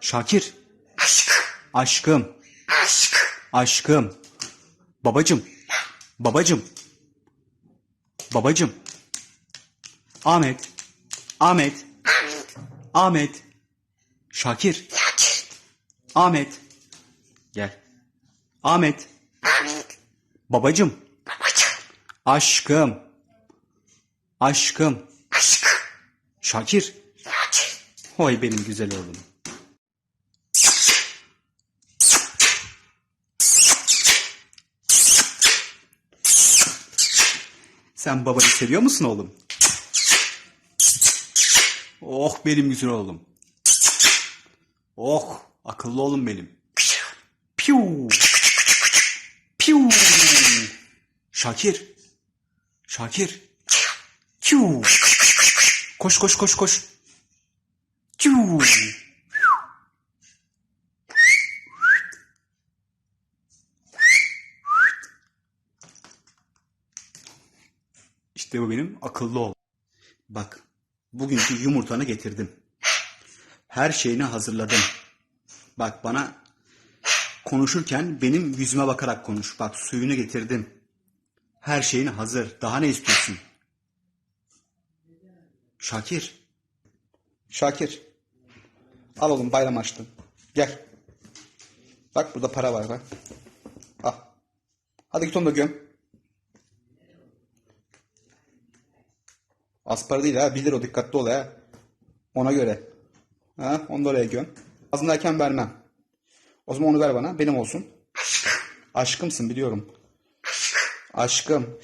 Şakir. Aşkım. Aşk. Aşkım. Babacım. Babacım. Babacım. Ahmet. Ahmet. Ahmet. Şakir. Şakir. Ahmet. Gel. Ahmet. Ahmet. Babacım. Babacım. Aşkım. Aşkım. Aşk. Şakir. Şakir. Oy benim güzel oğlum. Sen babanı seviyor musun oğlum? Oh benim güzel oğlum. Oh akıllı oğlum benim. Piu. Piu. Şakir. Şakir. Piu. Koş koş koş koş. Piu. İşte bu benim akıllı ol. Bak, bugünkü yumurtanı getirdim. Her şeyini hazırladım. Bak bana konuşurken benim yüzüme bakarak konuş. Bak suyunu getirdim. Her şeyin hazır. Daha ne istiyorsun? Şakir. Şakir. Al oğlum bayram açtım. Gel. Bak burada para var bak. Al. Hadi git onu da göm. Az para değil ha. 1 lira o dikkatli ol ha. Ona göre. Ha, onu da oraya göm. Ağzındayken vermem. O zaman onu ver bana. Benim olsun. Aşkımsın biliyorum. Aşkım.